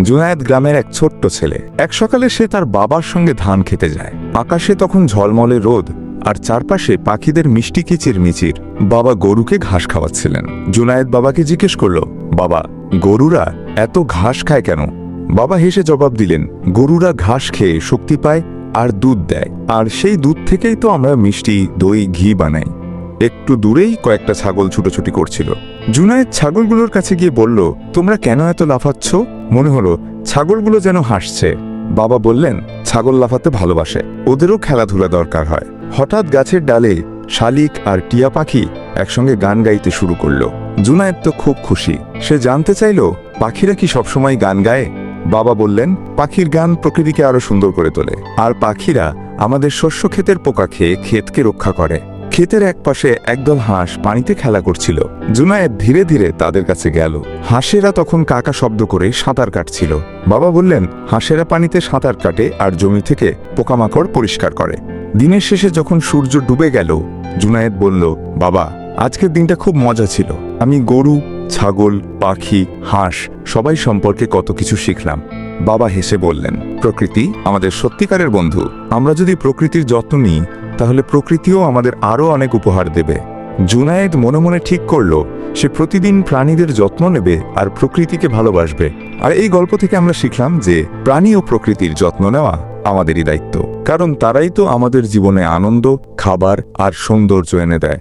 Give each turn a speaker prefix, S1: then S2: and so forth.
S1: জুনায়েদ গ্রামের এক ছোট্ট ছেলে। এক সকালে সে তার বাবার সঙ্গে ধান খেতে যায়। আকাশে তখন ঝলমলে রোদ আর চারপাশে পাখিদের মিষ্টি কিচির মিচির। বাবা গরুকে ঘাস খাওয়াচ্ছিলেন। জুনায়েদ বাবাকে জিজ্ঞেস করল, বাবা, গরুরা এত ঘাস খায় কেন? বাবা হেসে জবাব দিলেন, গরুরা ঘাস খেয়ে শক্তি পায় আর দুধ দেয়। আর সেই দুধ থেকেই তো আমরা মিষ্টি, দই, ঘি বানাই। একটু দূরেই কয়েকটা ছাগল ছুটোছুটি করছিল। জুনায়েদ ছাগলগুলোর কাছে গিয়ে বলল, তোমরা কেন এত লাফাচ্ছ? মনে হলো, ছাগলগুলো যেন হাসছে। বাবা বললেন, ছাগল লাফাতে ভালোবাসে, ওদেরও খেলাধুলা দরকার হয়। হঠাৎ গাছের ডালে শালিক আর টিয়া পাখি একসঙ্গে গান গাইতে শুরু করল। জুনায়েদ তো খুব খুশি। সে জানতে চাইল, পাখিরা কি সবসময় গান গায়? বাবা বললেন, পাখির গান প্রকৃতিকে আরও সুন্দর করে তোলে, আর পাখিরা আমাদের শস্য ক্ষেতের পোকা খেয়ে ক্ষেতকে রক্ষা করে। ক্ষেতের একপাশে একদল হাঁস পানিতে খেলা করছিল। জুনায়েদ ধীরে ধীরে তাদের কাছে গেল। হাঁসেরা তখন কাকা শব্দ করে সাঁতার কাটছিল। বাবা বললেন, হাঁসেরা পানিতে সাঁতার কাটে আর জমি থেকে পোকামাকড় পরিষ্কার করে। দিনের শেষে যখন সূর্য ডুবে গেল, জুনায়েদ বলল, বাবা, আজকের দিনটা খুব মজা ছিল। আমি গরু, ছাগল, পাখি, হাঁস, সবাই সম্পর্কে কত কিছু শিখলাম। বাবা হেসে বললেন, প্রকৃতি আমাদের সত্যিকারের বন্ধু। আমরা যদি প্রকৃতির যত্ন নিই তাহলে প্রকৃতিও আমাদের আরও অনেক উপহার দেবে। জুনায়েদ মনে মনে ঠিক করল, সে প্রতিদিন প্রাণীদের যত্ন নেবে আর প্রকৃতিকে ভালোবাসবে। আর এই গল্প থেকে আমরা শিখলাম যে প্রাণী ও প্রকৃতির যত্ন নেওয়া আমাদেরই দায়িত্ব, কারণ তারাই তো আমাদের জীবনে আনন্দ, খাবার আর সৌন্দর্য এনে দেয়।